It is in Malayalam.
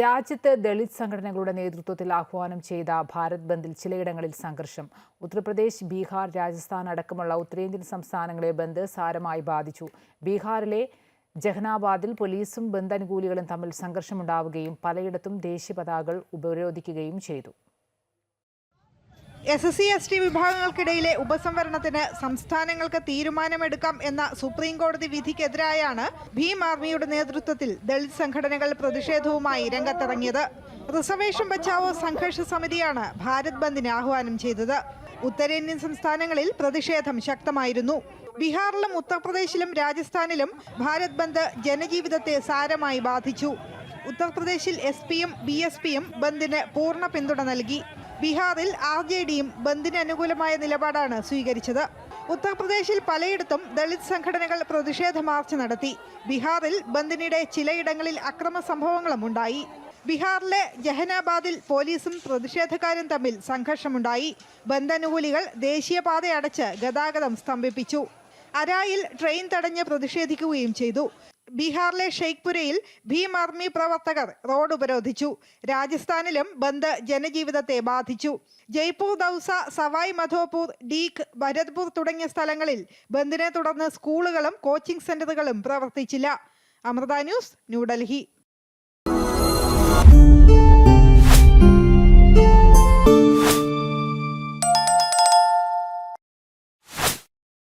രാജ്യത്ത് ദളിത് സംഘടനകളുടെ നേതൃത്വത്തിൽ ആഹ്വാനം ചെയ്ത ഭാരത് ബന്ദിൽ ചിലയിടങ്ങളിൽ സംഘർഷം. ഉത്തർപ്രദേശ് ബീഹാർ രാജസ്ഥാൻ അടക്കമുള്ള ഉത്തരേന്ത്യൻ സംസ്ഥാനങ്ങളെ ബന്ദ് സാരമായി ബാധിച്ചു. ബീഹാറിലെ ജഹ്നാബാദിൽ പോലീസും ബന്ദ് അനുകൂലികളും തമ്മിൽ സംഘർഷമുണ്ടാവുകയും പലയിടത്തും ദേശീയ പതാകകൾ ഉപരോധിക്കുകയും ചെയ്തു. S S C S T വിഭാഗങ്ങൾക്കിടയിലെ ഉപസംവരണത്തിന് സംസ്ഥാനങ്ങൾക്ക് തീരുമാനമെടുക്കാം എന്ന സുപ്രീം കോടതി വിധിക്കെതിരായാണ് ഭീം ആർമിയുടെ നേതൃത്വത്തിൽ ദളിത് സംഘടനകൾ പ്രതിഷേധവുമായി രംഗത്തിറങ്ങിയത്. റിസർവേഷൻ ബച്ചാവോ സംഘർഷ സമിതിയാണ് ഭാരത് ബന്ദിന് ആഹ്വാനം ചെയ്തത്. ഉത്തരേന്ത്യൻ സംസ്ഥാനങ്ങളിൽ പ്രതിഷേധം ശക്തമായിരുന്നു. ബീഹാറിലും ഉത്തർപ്രദേശിലും രാജസ്ഥാനിലും ഭാരത് ബന്ദ് ജനജീവിതത്തെ സാരമായി ബാധിച്ചു. ഉത്തർപ്രദേശിൽ എസ് പിയും ബി എസ് പിയും ബന്ദിന് പൂർണ പിന്തുണ നൽകി. ബീഹാറിൽ ആർ ജെ ഡിയും ബന്ദിന് അനുകൂലമായ നിലപാടാണ് സ്വീകരിച്ചത്. ഉത്തർപ്രദേശിൽ പലയിടത്തും ദളിത് സംഘടനകൾ പ്രതിഷേധ മാർച്ച് നടത്തി. ബീഹാറിൽ ബന്ദിനിടെ ചിലയിടങ്ങളിൽ അക്രമ സംഭവങ്ങളും ഉണ്ടായി. ബീഹാറിലെ ജഹനാബാദിൽ പോലീസും പ്രതിഷേധക്കാരും തമ്മിൽ സംഘർഷമുണ്ടായി. ബന്ദനുകൂലികൾ ദേശീയപാത അടച്ച് ഗതാഗതം സ്തംഭിപ്പിച്ചു. അരായിൽ ട്രെയിൻ തടഞ്ഞ് പ്രതിഷേധിക്കുകയും ചെയ്തു. ബീഹാറിലെ ഷെയ്ഖ്പുരയിൽ ഭീം ആർമി പ്രവർത്തകർ റോഡ് ഉപരോധിച്ചു. രാജസ്ഥാനിലും ബന്ദ് ജനജീവിതത്തെ ബാധിച്ചു. ജയ്പൂർ ദൗസ സവായ് മധോപൂർ ഡീഖ് ഭരത്പൂർ തുടങ്ങിയ സ്ഥലങ്ങളിൽ ബന്ദിനെ തുടർന്ന് സ്കൂളുകളും കോച്ചിംഗ് സെന്ററുകളും പ്രവർത്തിച്ചില്ല. അമൃത ന്യൂസ് ന്യൂഡൽഹി.